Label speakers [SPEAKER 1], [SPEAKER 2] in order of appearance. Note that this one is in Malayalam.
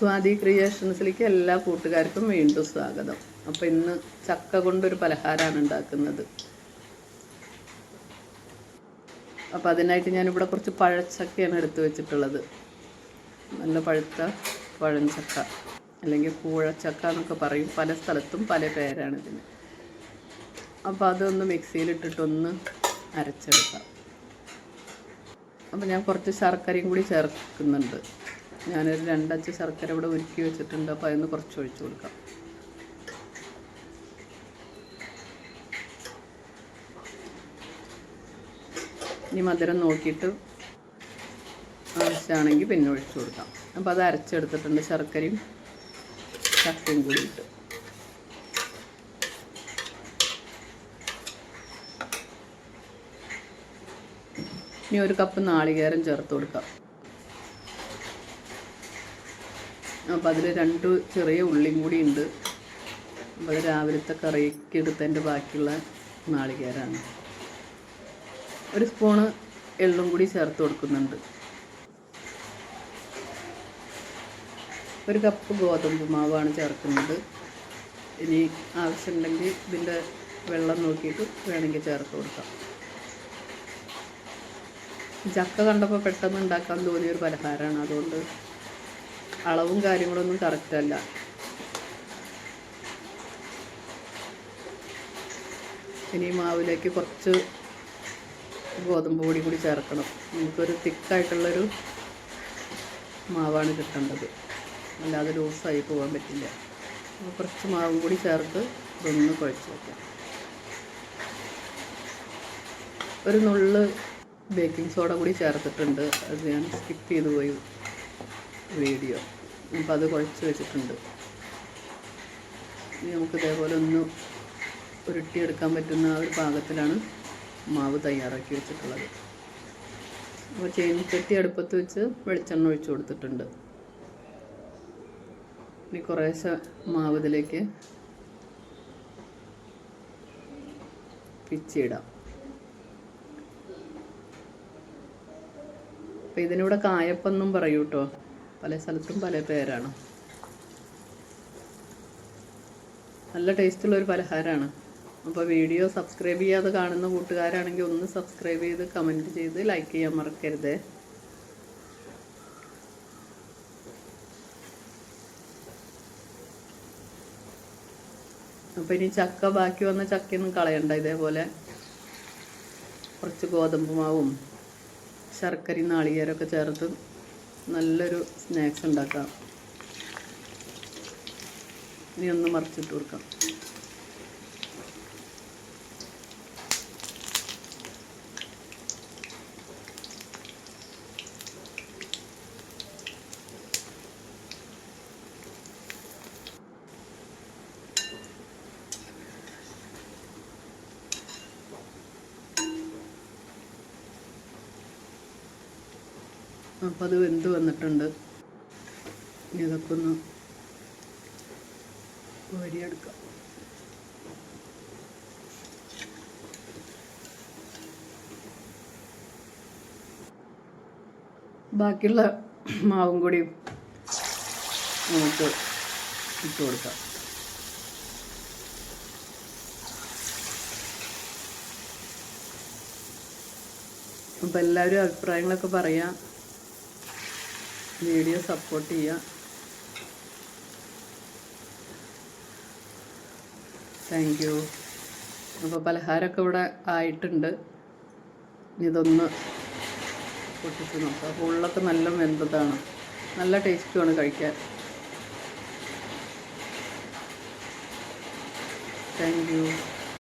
[SPEAKER 1] സ്വാതി ക്രിയേഷൻസിലേക്ക് എല്ലാ കൂട്ടുകാർക്കും വീണ്ടും സ്വാഗതം. അപ്പോൾ ഇന്ന് ചക്ക കൊണ്ടൊരു പലഹാരമാണ് ഉണ്ടാക്കുന്നത്. അപ്പോൾ അതിനായിട്ട് ഞാനിവിടെ കുറച്ച് പഴച്ചക്കയാണ് എടുത്തു വെച്ചിട്ടുള്ളത്. നല്ല പഴുത്ത പഴഞ്ചക്ക അല്ലെങ്കിൽ കൂഴച്ചക്ക എന്നൊക്കെ പറയും. പല സ്ഥലത്തും പല പേരാണ് ഇതിന്. അപ്പോൾ അതൊന്ന് മിക്സിയിലിട്ടിട്ടൊന്ന് അരച്ചെടുക്കാം. അപ്പോൾ ഞാൻ കുറച്ച് ശർക്കരയും കൂടി ചേർക്കുന്നുണ്ട്. ഞാനൊരു രണ്ടച്ച് ശർക്കര ഇവിടെ ഉരുക്കി വെച്ചിട്ടുണ്ട് അപ്പോൾ അതിന് കുറച്ച് ഒഴിച്ചു കൊടുക്കാം. ഇനി മധുരം നോക്കിയിട്ട് ആവശ്യമാണെങ്കിൽ പിന്നെ ഒഴിച്ചു കൊടുക്കാം. അപ്പോൾ അത് അരച്ചെടുത്തിട്ടുണ്ട് ശർക്കരയും ചക്കയും കൂടി ഇട്ട് ഇനി ഒരു കപ്പ് നാളികേരം ചേർത്ത് കൊടുക്കാം. അപ്പോൾ അതിൽ രണ്ട് ചെറിയ ഉള്ളിയും കൂടി ഉണ്ട്. അപ്പോൾ അത് രാവിലത്തെ കറിക്ക് എടുത്തതിന്റെ ബാക്കിയുള്ള നാളികേരാണ്. ഒരു സ്പൂണ് എള്ളും കൂടി ചേർത്ത് കൊടുക്കുന്നുണ്ട്. ഒരു കപ്പ് ഗോതമ്പ് മാവാണ് ചേർക്കുന്നത്. ഇനി ആവശ്യമുണ്ടെങ്കിൽ ഇതിന്റെ വെള്ളം നോക്കിയിട്ട് വേണമെങ്കിൽ ചേർത്ത് കൊടുക്കാം. ചക്ക കണ്ടപ്പോൾ പെട്ടെന്ന് ഉണ്ടാക്കാൻ തോന്നിയ ഒരു പലഹാരമാണ് അതുകൊണ്ട് അളവും കാര്യങ്ങളൊന്നും അല്ല. ഇനി മാവിലേക്ക് കുറച്ച് ഗോതമ്പ് പൊടി കൂടി ചേർക്കണം. നമുക്കൊരു തിക്കായിട്ടുള്ളൊരു മാവാണ് കിട്ടേണ്ടത്. അല്ലാതെ ലൂസായി പോകാൻ പറ്റില്ല. കുറച്ച് മാവും കൂടി ചേർത്ത് ഇതൊന്ന് കുഴച്ച് വയ്ക്കാം ഒരു നുള്ള് ബേക്കിംഗ് സോഡ കൂടി ചേർത്തിട്ടുണ്ട്. അത് ഞാൻ സ്കിപ്പ് ചെയ്ത് പോയി. വീഡിയോ. അപ്പോൾ അത് കുഴച്ച് വെച്ചിട്ടുണ്ട്. ഇനി നമുക്ക് ഇതേപോലെ ഒന്ന് ഉരുട്ടിയെടുക്കാൻ പറ്റുന്ന ആ ഒരു പാകത്തിലാണ് മാവ് തയ്യാറാക്കി വെച്ചിട്ടുള്ളത്. അപ്പോൾ ചീനിച്ചട്ടി അടുപ്പത്ത് വെച്ച് വെളിച്ചെണ്ണ ഒഴിച്ച് കൊടുത്തിട്ടുണ്ട്. ഇനി കുറേശ്ശെ മാവ് ഇതിലേക്ക് പിച്ചിടാം. അപ്പം ഇതിനിവിടെ കായപ്പെന്നും പറയൂ കേട്ടോ പല സ്ഥലത്തും പല പേരാണ്. നല്ല ടേസ്റ്റുള്ള ഒരു പലഹാരമാണ് അപ്പോൾ വീഡിയോ സബ്സ്ക്രൈബ് ചെയ്യാതെ കാണുന്ന കൂട്ടുകാരാണെങ്കിൽ ഒന്ന് സബ്സ്ക്രൈബ് ചെയ്ത് കമന്റ് ചെയ്ത് ലൈക്ക് ചെയ്യാൻ മറക്കരുത്. അപ്പോൾ ഇനി ചക്ക ബാക്കി വന്ന ചക്കയൊന്നും കളയണ്ട ഇതേപോലെ. കുറച്ച് ഗോതമ്പ് മാവും ശർക്കരയും നാളികേരമൊക്കെ ചേർത്ത് നല്ലൊരു സ്നാക്സ് ഉണ്ടാക്കാം. ഇനി ഒന്ന് മറിച്ചിട്ട് കൊടുക്കാം. അപ്പോൾ അത് വെന്ത് വന്നിട്ടുണ്ട്. ഇനി ഇതൊക്കെ ഒന്ന് വരിയെടുക്കാം ബാക്കിയുള്ള മാവും കൂടി നമുക്ക് ഇട്ട് കൊടുക്കാം. അപ്പം എല്ലാവരും അഭിപ്രായങ്ങളൊക്കെ പറയാം. വീഡിയോ സപ്പോർട്ട് ചെയ്യുക താങ്ക് യു അപ്പോൾ പലഹാരമൊക്കെ ഇവിടെ ആയിട്ടുണ്ട്. ഇതൊന്ന് പൊട്ടിച്ച് നോക്കാം. അപ്പോൾ ഉള്ളൊക്കെ നല്ല വെന്തതാണ്. നല്ല ടേസ്റ്റുമാണ് കഴിക്കാൻ. Thank you